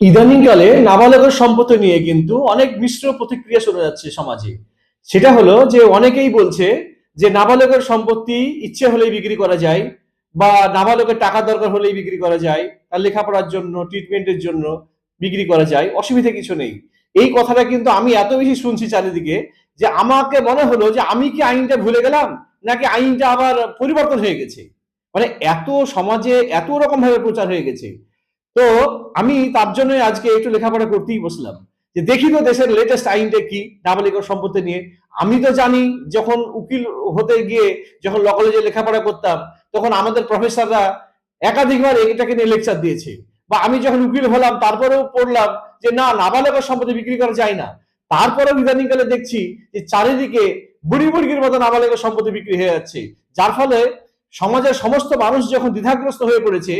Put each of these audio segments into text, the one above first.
ইদানিংকালে নাবালকের সম্পত্তি নিয়ে কিন্তু অনেক মিশ্র প্রতিক্রিয়া শোনা যাচ্ছে সমাজে। সেটা হলো যে অনেকেই বলছে যে নাবালকের সম্পত্তি ইচ্ছে হলেই বিক্রি করা যায় বা নাবালকের টাকা দরকার হলেই বিক্রি করা যায়, তার লেখাপড়ার জন্য ট্রিটমেন্টের জন্য বিক্রি করা যায়, অসুবিধা কিছু নেই। এই কথাটা কিন্তু আমি এত বেশি শুনছি চারিদিকে যে আমাকে মনে হলো যে আমি কি আইনটা ভুলে গেলাম নাকি আইনটা আবার পরিবর্তন হয়ে গেছে? মানে এত সমাজে এত রকম ভাবে প্রচার হয়ে গেছে। তো আমি তার জন্য আজকে একটু লেখাপড়া করতেই বসলাম। যে দেখি তো দেশের লেটেস্ট আইনটা কি নাবালিকার সম্পত্তি নিয়ে। আমি তো জানি যখন উকিল হতে গিয়ে যখন ল কলেজে লেখাপড়া করতাম, তখন আমাদের প্রফেসররা একাধিকবার এটাকে নিয়ে লেকচার দিয়েছে। বা আমি যখন উকিল হলাম, তারপরেও পড়লাম যে না নাবালকের সম্পত্তি বিক্রি করা যায় না। তারপরেও ইদানিংকালে দেখছি যে চারিদিকে বুড়ি মুরগির মতো নাবালকের সম্পত্তি বিক্রি হয়ে যাচ্ছে। যার ফলে সমাজের সমস্ত মানুষ যখন দ্বিধাগ্রস্ত হয়ে পড়েছে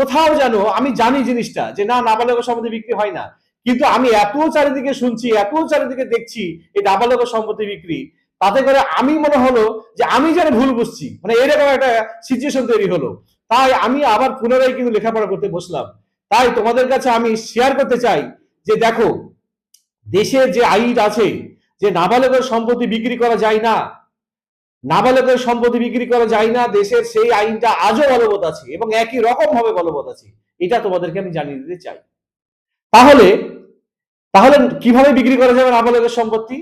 কোথাও যেন আমি জানি জিনিসটা যে না নাবালকের সম্পত্তি বিক্রি হয় না। কিন্তু আমি এত চারিদিকে শুনছি, এত চারিদিকে দেখছি এই নাবালকের সম্পত্তি বিক্রি। তাতে করে আমি মনে হলো যে আমি যেন ভুল বুঝছি। মানে এরকম একটা সিচুয়েশন তৈরি হলো। তাই আমি আবার পুনরায় কিন্তু লেখাপড়া করতে বসলাম। তাই তোমাদের কাছে আমি শেয়ার করতে চাই যে দেখো দেশের যে আইন আছে যে নাবালকের সম্পত্তি বিক্রি করা যায় না নাবালকের সম্পত্তি বিক্রি করা যায় না, দেশের সেই আইনটা আজও বলবৎ আছে এবং একই রকম ভাবে বলবৎ আছে। এটা তোমাদেরকে আমি জানিয়ে দিতে চাই। তাহলে তাহলে কীভাবে বিক্রি করা যাবে নাবালকের সম্পত্তি?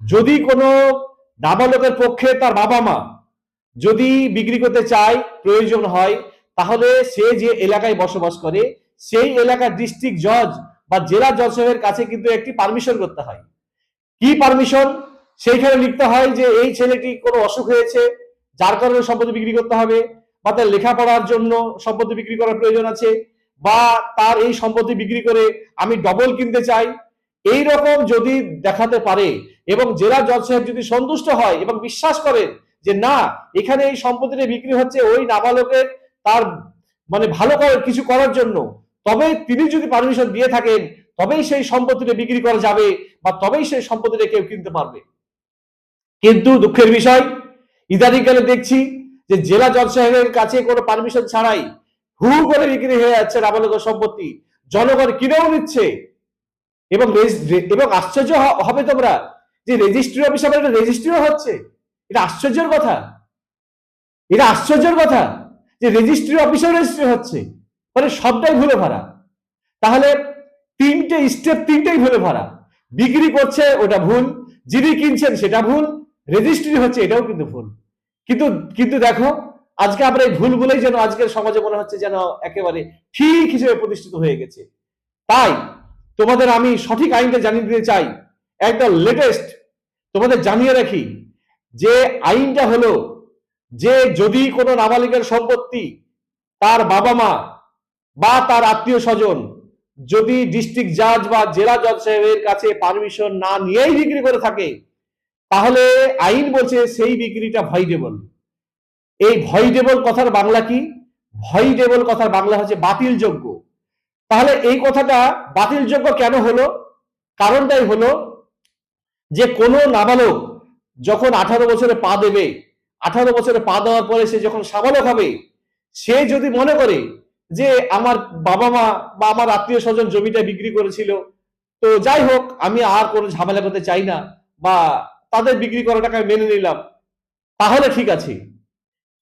যদি কোনো নাবালকের পক্ষে তার বাবা মা যদি বিক্রি করতে চায়, প্রয়োজন হয়, তাহলে সে যে এলাকায় বসবাস করে, সেই এলাকার ডিস্ট্রিক্ট জজ বা জেলা জজ সাহেবের কাছে কিন্তু একটি পারমিশন করতে হয়। কি পারমিশন সেইখানে লিখতে হয় যে এই ছেলেটি কোনো অসুখ হয়েছে, যার কারণে সম্পত্তি বিক্রি করতে হবে, বা তার লেখাপড়ার জন্য সম্পত্তি বিক্রি করার প্রয়োজন আছে, বা তার এই সম্পত্তি বিক্রি করে আমি ডবল কিনতে চাই। এই রকম যদি দেখাতে পারে এবং জেলা জজ সাহেব যদি সন্তুষ্ট হয় এবং বিশ্বাস করেন যে না, এখানে এই সম্পত্তিটা বিক্রি হচ্ছে ওই নাবালকের তার মানে ভালো কিছু করার জন্য, তবে তিনি যদি পারমিশন দিয়ে থাকেন, তবেই সেই সম্পত্তিটা বিক্রি করা যাবে বা তবেই সেই সম্পত্তিটা কেউ কিনতে পারবে। কিন্তু দুঃখের বিষয়, ইদানিংকালে দেখছি যে জেলা জজ সাহেবের কাছে কোনো পারমিশন ছাড়াই হু করে বিক্রি হয়ে যাচ্ছে নাবালকের সম্পত্তি। জনগণ কিনেও নিচ্ছে। এবং এবং আশ্চর্য হবে তোমরা যে রেজিস্ট্রি অফিস আবার এটা রেজিস্ট্রিও হচ্ছে। এটা আশ্চর্যের কথা। এটা আশ্চর্যের কথা যে রেজিস্ট্রি অফিসেও রেজিস্ট্রি হচ্ছে। মানে সবটাই ভুলে ভরা। তাহলে তিনটে স্টেপ তিনটেই ভুলে ভরা। বিক্রি করছে ওটা ভুল, যিনি কিনছেন সেটা ভুল রেজিস্ট্রি হচ্ছে, এটাও কিন্তু ভুল। কিন্তু কিন্তু দেখো, আজকে আমরা এই ভুল বলেই যেন আজকের সমাজে মনে হচ্ছে যেন একেবারে ঠিক হিসেবে প্রতিষ্ঠিত হয়ে গেছে। তাই তোমাদের আমি সঠিক আইনটা জানিয়ে দিতে চাই। একটা লেটেস্ট তোমাদের জানিয়ে রাখি যে আইনটা হলো যে যদি কোনো নাবালিকার সম্পত্তি তার বাবা মা বা তার আত্মীয় স্বজন যদি ডিস্ট্রিক্ট জাজ বা জেলা জজ সাহেবের কাছে পারমিশন না নিয়েই বিক্রি করে থাকে তাহলে আইন বলছে সেই বিক্রিটা ভয়ডেবল। এই ভয়ডেবল কথার বাংলা কি? ভয়ডেবল কথার বাংলা হচ্ছে বাতিলযোগ্য। তাহলে এই কথাটা বাতিলযোগ্য কেন হলো? কারণটাই হলো যে কোনো নাবালক যখন আঠারো বছরে পা দেবে, আঠারো বছরে পা দেওয়ার পরে সে যখন সাবালক হবে, সে যদি মনে করে যে আমার বাবা মা বা আমার আত্মীয় স্বজন জমিটা বিক্রি করেছিল, তো যাই হোক, আমি আর কোনো ঝামেলা করতে চাই না বা তাদের বিক্রি করা টাকা মেনে নিলাম। তাহলে ঠিক আছে।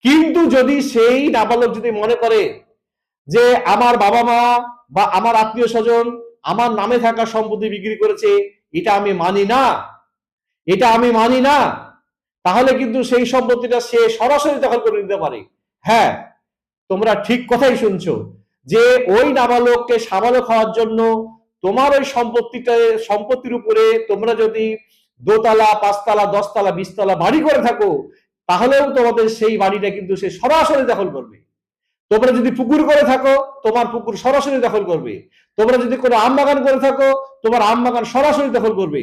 কিন্তু যদি সেই নাবালক যদি মনে করে যে আমার বাবা মা বা আমার আত্মীয় স্বজন আমার নামে থাকা সম্পত্তি বিক্রি করেছে, এটা আমি মানি না, এটা আমি মানি না, তাহলে কিন্তু সেই সম্পত্তিটা সে সরাসরি দখল করে নিতে পারে। হ্যাঁ তোমরা ঠিক কথাই শুনছো যে ওই নাবালককে সাবালক হওয়ার জন্য তোমার ওই সম্পত্তিটা সম্পত্তির উপরে তোমরা যদি দোতলা, পাঁচতলা, দশতলা, বিশতলা বাড়ি করে থাকো, তাহলেও তোমাদের সেই বাড়িটা কিন্তু সে সরাসরি দখল করবে। তোমরা যদি পুকুর করে থাকো, তোমার পুকুর সরাসরি দখল করবে। তোমরা যদি কোনো আম বাগান করে থাকো, তোমার আম বাগান সরাসরি দখল করবে।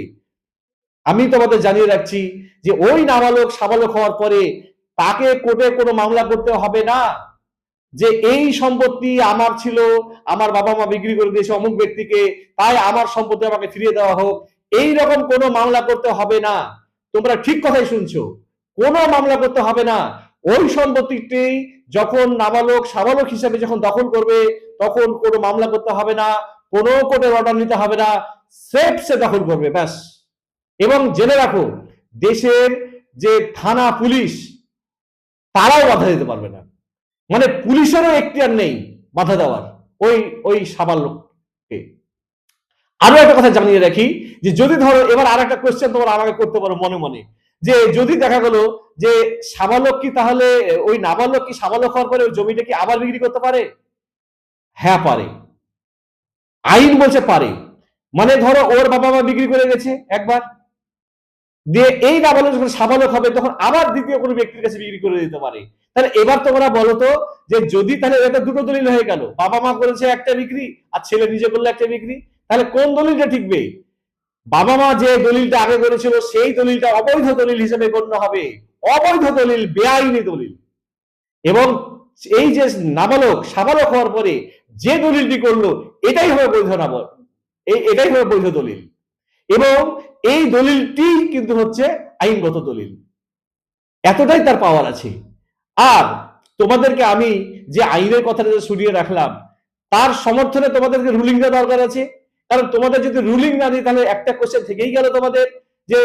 আমি তোমাদের জানিয়ে রাখছি যে ওই নাবালক সাবালক হওয়ার পরে তাকে কোর্টে কোনো মামলা করতে হবে না। যে এই সম্পত্তি আমার ছিল, আমার বাবা মা বিক্রি করে দিয়েছে অমুক ব্যক্তিকে, তাই আমার সম্পত্তি আমাকে ফিরিয়ে দেওয়া হোক। এই রকম কোনো মামলা করতে হবে না। তোমরা ঠিক কথাই শুনছো। কোনো মামলা করতে হবে না। ওই সম্পত্তিটি যখন নাবালক, সাবালক হিসাবে যখন দখল করবে, তখন কোনো মামলা করতে হবে না, কোনো কোর্টের অর্ডার নিতে হবে না। সেফ সে দখল করবে, ব্যাস। এবং জেনে রাখো, দেশের যে থানা পুলিশ, তারাও বাধা দিতে পারবে না। মানে পুলিশেরও এখতিয়ার নেই বাধা দেওয়ার, ওই ওই সাবালককে। আরও একটা কথা জানিয়ে রাখি যে যদি ধরো এবার আর একটা কোয়েশ্চেন তোমরা আমাকে করতে পারো মনে মনে, যে যদি দেখা গেলো যে সাবালক কি তাহলে, ওই নাবালক কি সাবালক হওয়ার পরে ওই জমিটা কি আবার বিক্রি করতে পারে? হ্যাঁ পারে। আইন বলছে পারে। মানে ধরো ওর বাবা মা বিক্রি করে গেছে একবার। দিয়ে এই নাবালক যখন সাবালক হবে, তখন আবার দ্বিতীয় কোনো ব্যক্তির কাছে বিক্রি করে দিতে পারে। তাহলে এবার তোমরা বলো তো যে যদি তাহলে এটা দুটো দলিল হয়ে গেল। বাবা মা করেছে একটা বিক্রি, আর ছেলে নিজে করলে একটা বিক্রি। তাহলে কোন দলিলটা ঠিকবে? বাবা মা যে দলিলটা আগে করেছিল, সেই দলিলটা অবৈধ দলিল হিসেবে গণ্য হবে। অবৈধ দলিল, বেআইনি দলিল। এবং এই যে নাবালক, সাবালক হওয়ার পরে যে দলিলটি করল, এটাই হবে বৈধ নাবল এই এটাই হবে বৈধ দলিল। এবং এই দলিলটি কিন্তু হচ্ছে আইনগত দলিল। এতটাই তার পাওয়ার আছে। আর তোমাদেরকে আমি যে আইনের কথাটা শুনিয়ে রাখলাম, তার সমর্থনে তোমাদেরকে রুলিং দেওয়া দরকার আছে। কারণ তোমাদের যদি রুলিং না দিই তাহলে একটা কোশ্চেন থেকেই গেল তোমাদের যে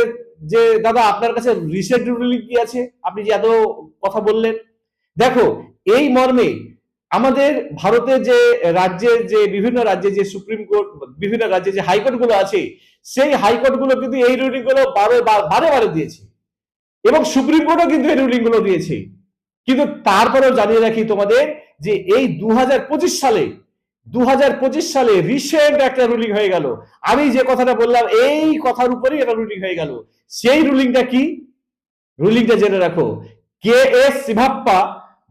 যে দাদা, আপনার কাছে রিসেন্ট রুলিং কি আছে? আপনি যে এত কথা বললেন। দেখো, এই মর্মে আমাদের ভারতের যে রাজ্যের যে, বিভিন্ন রাজ্যে যে সুপ্রিম কোর্ট, বিভিন্ন রাজ্যে যে হাইকোর্টগুলো আছে, সেই হাইকোর্টগুলো কিন্তু এই রুলিংগুলো বারে বারে বারে দিয়েছে। এবং সুপ্রিম কোর্টও কিন্তু এই রুলিংগুলো দিয়েছে। কিন্তু তারপরেও জানিয়ে রাখি তোমাদের যে, এই দু হাজার পঁচিশ সালে দু হাজার পঁচিশ সালে রিসেন্ট একটা রুলিং হয়ে গেল। আমি যে কথাটা বললাম, এই কথার উপরেই একটা রুলিং হয়ে গেল। সেই রুলিংটা কি? রুলিংটা জেনে রাখো। K S Shivappa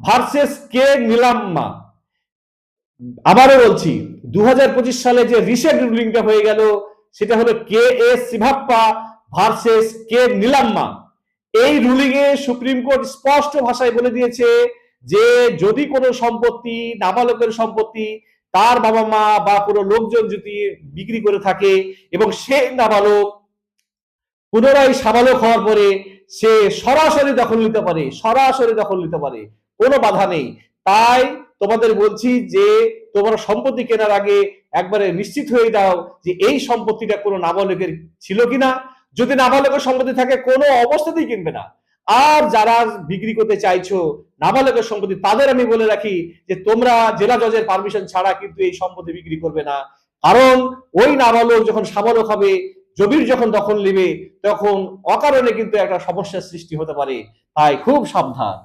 versus K Neelamma. আবারও বলছি, দুহাজার পঁচিশ সালে যে রিসেন্ট রুলিংটা হয়ে গেল, সেটা হলো কে এস শিভাপ্পা ভার্সেস কে নীলাম্মা। এই রুলিং এ সুপ্রিম কোর্ট স্পষ্ট ভাষায় বলে দিয়েছে যে, যদি কোনো সম্পত্তি, নাবালকের সম্পত্তি তার বাবা মা বা কোনো লোকজন যদি বিক্রি করে থাকে এবং সে নাবালক পুনরায় সাবালক হওয়ার পরে সে সরাসরি দখল নিতে পারে, সরাসরি দখল নিতে পারে, কোনো বাধা নেই। তাই তোমাদের বলছি যে তোমার সম্পত্তি কেনার আগে একবারে নিশ্চিত হয়ে দাও যে এই সম্পত্তিটা কোনো নাবালকের ছিল কিনা। যদি নাবালকের সম্পত্তি থাকে, কোনো অবস্থাতেই কিনবে না। আর যারা বিক্রি করতে চাইছো, নাবালকের সম্পত্তি, তাদের আমি বলে রাখি যে তোমরা জেলা জজের পারমিশন ছাড়া কিন্তু এই সম্পত্তি বিক্রি করবে না। কারণ ওই নাবালক যখন সাবালক হবে জমির যখন দখল নেবে, তখন অকারণে কিন্তু একটা সমস্যার সৃষ্টি হতে পারে। তাই খুব সাবধান।